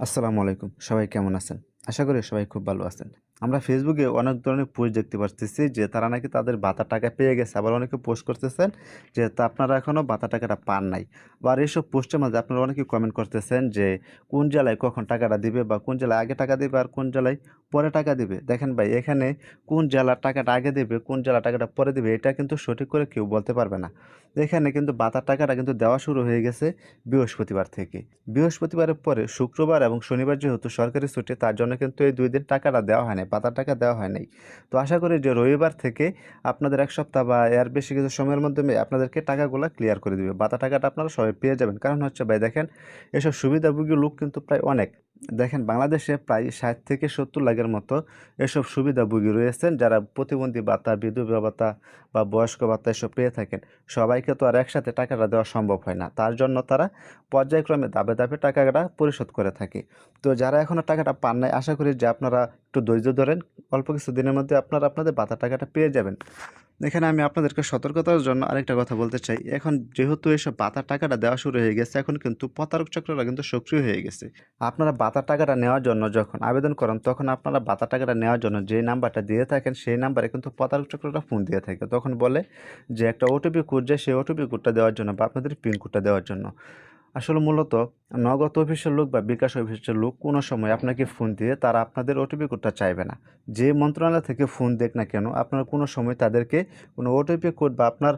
আসসালামু আলাইকুম। সবাই কেমন আছেন? আশা করি সবাই খুব ভালো আছেন। আমরা ফেসবুকে অনেক ধরনের পোস্ট দেখতে পাচ্ছি যে তারা নাকি তাদের বাতা টাকা পেয়ে গেছে। আবার অনেকে পোস্ট করতেছেন যে তা আপনারা এখনও বাতা টাকাটা পান নাই। বা আর এইসব পোস্টের মাঝে আপনারা অনেকে কমেন্ট করতেছেন যে কোন জেলায় কখন টাকাটা দিবে বা কোন জেলায় আগে টাকা দেবে আর কোন জেলায় পরে টাকা দেবে। দেখেন ভাই, এখানে কোন জেলার টাকাটা আগে দেবে, কোন জেলার টাকাটা পরে দেবে, এটা কিন্তু সঠিক করে কেউ বলতে পারবে না। এখানে কিন্তু বাতার টাকাটা কিন্তু দেওয়া শুরু হয়ে গেছে বৃহস্পতিবার থেকে। বৃহস্পতিবারের পরে শুক্রবার এবং শনিবার যেহেতু সরকারি ছুটি, তার জন্য কিন্তু এই দুই দিন টাকাটা দেওয়া হয় নাই পাতার টাকা দেওয়া হয় নাই তো আশা করি যে রবিবার থেকে আপনাদের এক সপ্তাহ বা এর বেশি কিছু সময়ের মাধ্যমে আপনাদেরকে টাকাগুলো ক্লিয়ার করে দিবে। বাতা টাকাটা আপনারা সবাই পেয়ে যাবেন। কারণ হচ্ছে ভাই, দেখেন এসব সুবিধাভোগী লোক কিন্তু প্রায় অনেক। দেখেন বাংলাদেশে প্রায় ষাট থেকে সত্তর লাখের মতো এসব সুবিধাভোগী রয়েছেন যারা প্রতিবন্ধী ভাতা, বিধবা ভাতা বা বয়স্ক ভাতা এসব পেয়ে থাকেন। সবাইকে তো আর একসাথে টাকাটা দেওয়া সম্ভব হয় না। তার জন্য তারা পর্যায়ক্রমে দাবে দাবে টাকাটা পরিশোধ করে থাকে। তো যারা এখনও টাকাটা পান নাই, আশা করি যে আপনারা একটু ধৈর্য ধরেন, অল্প কিছু দিনের মধ্যে আপনারা আপনাদের ভাতা টাকাটা পেয়ে যাবেন। এখানে আমি আপনাদেরকে সতর্কতার জন্য আরেকটা কথা বলতে চাই। এখন যেহেতু এসব বাতার টাকাটা দেওয়া শুরু হয়ে গেছে, এখন কিন্তু প্রতারক চক্ররা কিন্তু সক্রিয় হয়ে গেছে। আপনারা বাতার টাকাটা নেওয়ার জন্য যখন আবেদন করেন, তখন আপনারা বাতার টাকাটা নেওয়ার জন্য যে নাম্বারটা দিয়ে থাকেন, সেই নাম্বারে কিন্তু প্রতারক চক্ররা ফোন দিয়ে থাকে। তখন বলে যে, একটা ওটিপি কোড যায় সেই ওটিপি কোডটা দেওয়ার জন্য বা আপনাদের পিন কোডটা দেওয়ার জন্য। আসলে মূলত নগদ অফিসের লোক বা বিকাশ অফিসের লোক কোনো সময় আপনাকে ফোন দিয়ে তারা আপনাদের ওটিপি কোডটা চাইবে না। যে মন্ত্রণালয় থেকে ফোন দেখ না কেন, আপনারা কোনো সময় তাদেরকে কোনো ওটিপি কোড বা আপনার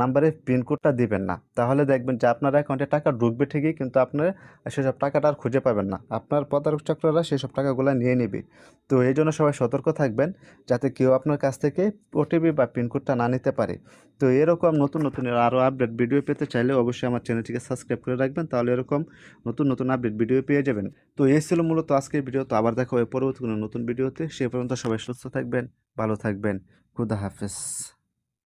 নাম্বারে পিন কোডটা দিবেন না। তাহলে দেখবেন যে আপনার অ্যাকাউন্টে টাকা ঢুকবে ঠিকই, কিন্তু আপনার সেসব টাকাটা আর খুঁজে পাবেন না। আপনার প্রতারক চক্ররা সেসব টাকাগুলো নিয়ে নেবে। তো এই জন্য সবাই সতর্ক থাকবেন, যাতে কেউ আপনার কাছ থেকে ওটিপি বা পিন কোডটা না নিতে পারে। তো এরকম নতুন নতুন আরও আপডেট ভিডিও পেতে চাইলে অবশ্যই আমার চ্যানেলটিকে সাবস্ক্রাইব করে রাখবেন, তাহলে এরকম নতুন নতুন আপডেট ভিডিও পেয়ে যাবেন। তো এই ছিল মূলত আজকের ভিডিও তো আবার দেখা হবে পরবর্তী কোনো নতুন ভিডিওতে সে পর্যন্ত সবাই সুস্থ থাকবেন, ভালো থাকবেন। খুদা হাফেজ।